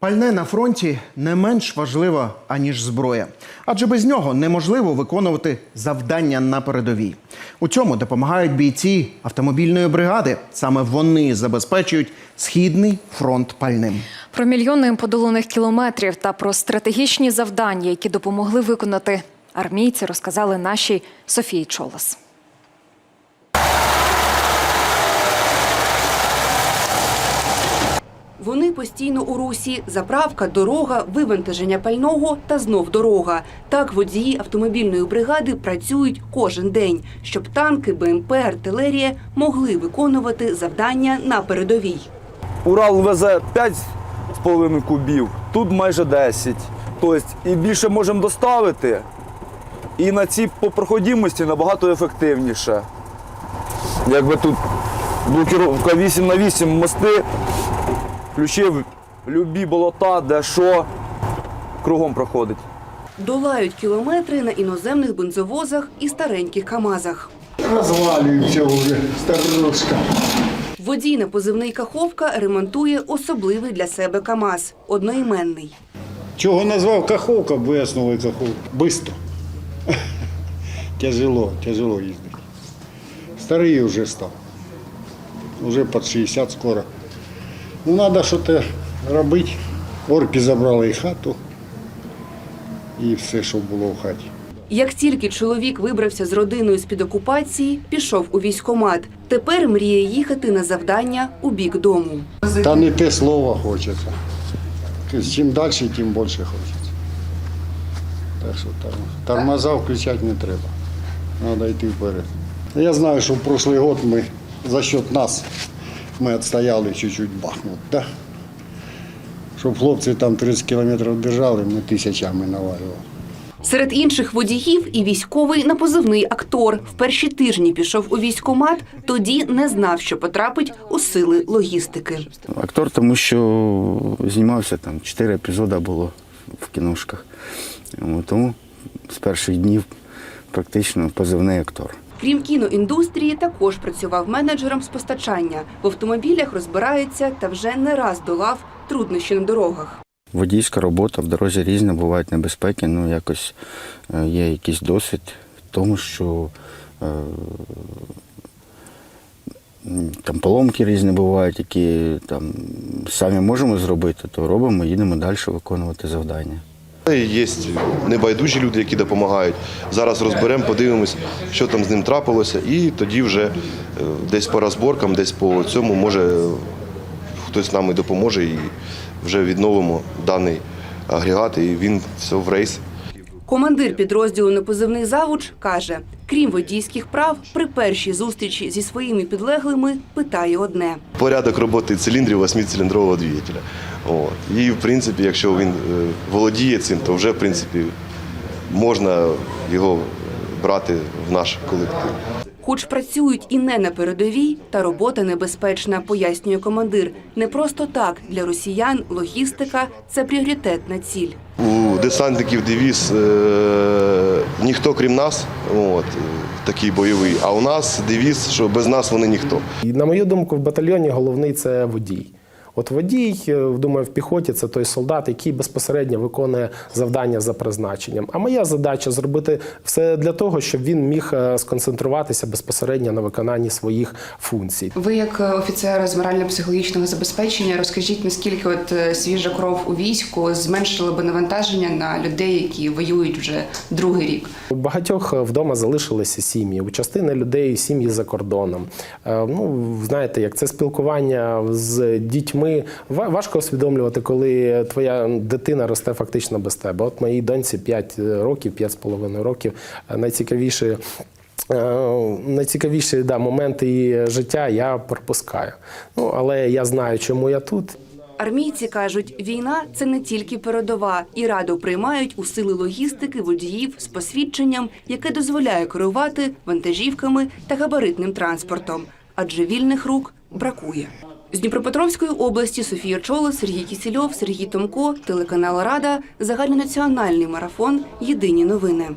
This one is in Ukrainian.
Пальне на фронті не менш важливо, аніж зброя, адже без нього неможливо виконувати завдання на передовій. У цьому допомагають бійці автомобільної бригади. Саме вони забезпечують східний фронт пальним. Про мільйони подоланих кілометрів та про стратегічні завдання, які допомогли виконати армійці, розказали нашій Софії Чолос. Вони постійно у русі. Заправка, дорога, вивантаження пального та знов дорога. Так водії автомобільної бригади працюють кожен день, щоб танки, БМП, артилерія могли виконувати завдання на передовій. Урал везе 5,5 кубів, тут майже 10. Тобто і більше можемо доставити. І на цій по проходимості набагато ефективніше. Якби тут блокіровка 8 на 8 мости, включив любі болота, де що, кругом проходить. Долають кілометри на іноземних бензовозах і стареньких КАМАЗах. Розвалюється вже старушка. Водій на позивний Каховка ремонтує особливий для себе КАМАЗ – одноіменний. Чого назвав Каховка, бо я знову Каховка. Бистро. тяжело, тяжело їздити. Старий вже став. Уже під 60 скоро. Ну, треба щось робити. Орки забрали і хату, і все, що було в хаті. Як тільки чоловік вибрався з родиною з-під окупації, пішов у військкомат. Тепер мріє їхати на завдання у бік дому. Та не те слово хочеться. Чим далі, тим більше хочеться. Так що тормоза включати не треба. Треба йти вперед. Я знаю, що в прошлий год ми за счет нас ми відстояли чуть-чуть Бахмут. Да? Щоб хлопці там 30 кілометрів держали, ми тисячами навалювали. Серед інших водіїв і військовий на позивний актор. В перші тижні пішов у військкомат, тоді не знав, що потрапить у сили логістики. Актор, тому що знімався там чотири епізоди було в кіношках. Тому з перших днів практично позивний актор. Крім кіноіндустрії, також працював менеджером з постачання. В автомобілях розбирається та вже не раз долав труднощі на дорогах. Водійська робота в дорозі різна, бувають небезпеки, ну якось е, є якийсь досвід в тому, що е, там поломки різні бувають, які там самі можемо зробити, то робимо, їдемо далі виконувати завдання. Є небайдужі люди, які допомагають. Зараз розберемо, подивимось, що там з ним трапилося, і тоді вже е, десь по розборкам, десь по цьому може е, хтось нам і допоможе, і вже відновимо даний агрегат, і він все в рейс. Командир підрозділу непозивний завуч каже, крім водійських прав, при першій зустрічі зі своїми підлеглими питає одне. Порядок роботи циліндрів восьмициліндрового двигателя. І в принципі, якщо він е, володіє цим, то вже в принципі можна його брати в наш колектив. Хоч працюють і не на передовій, та робота небезпечна, пояснює командир. Не просто так для росіян логістика це пріоритетна ціль. У десантників девіз е, ніхто крім нас, от, такий бойовий. А у нас девіз, що без нас вони ніхто. І на мою думку, в батальйоні головний це водій. От водій, е, думаю, в піхоті це той солдат, який безпосередньо виконує завдання за призначенням. А моя задача зробити все для того, щоб він міг е, сконцентруватися безпосередньо на виконанні своїх функцій. Ви, як е, офіцер з морально-психологічного забезпечення, розкажіть, наскільки от свіжа кров у війську зменшила би навантаження на людей, які воюють вже другий рік? У багатьох вдома залишилися сім'ї. У частини людей сім'ї за кордоном. Ну, знаєте, як це спілкування з дітьми ва- важко усвідомлювати, коли твоя дитина росте фактично без тебе. От моїй доньці 5 років, 5,5 років. Е, Найцікавіше. Е, Найцікавіші да, моменти її життя я пропускаю. Ну, але я знаю, чому я тут. Армійці кажуть, війна це не тільки передова, і радо приймають у сили логістики водіїв з посвідченням, яке дозволяє керувати вантажівками та габаритним транспортом, адже вільних рук бракує. З Дніпропетровської області Софія Чоло, Сергій Кісільов, Сергій Томко, телеканал Рада, загальнонаціональний марафон. Єдині новини.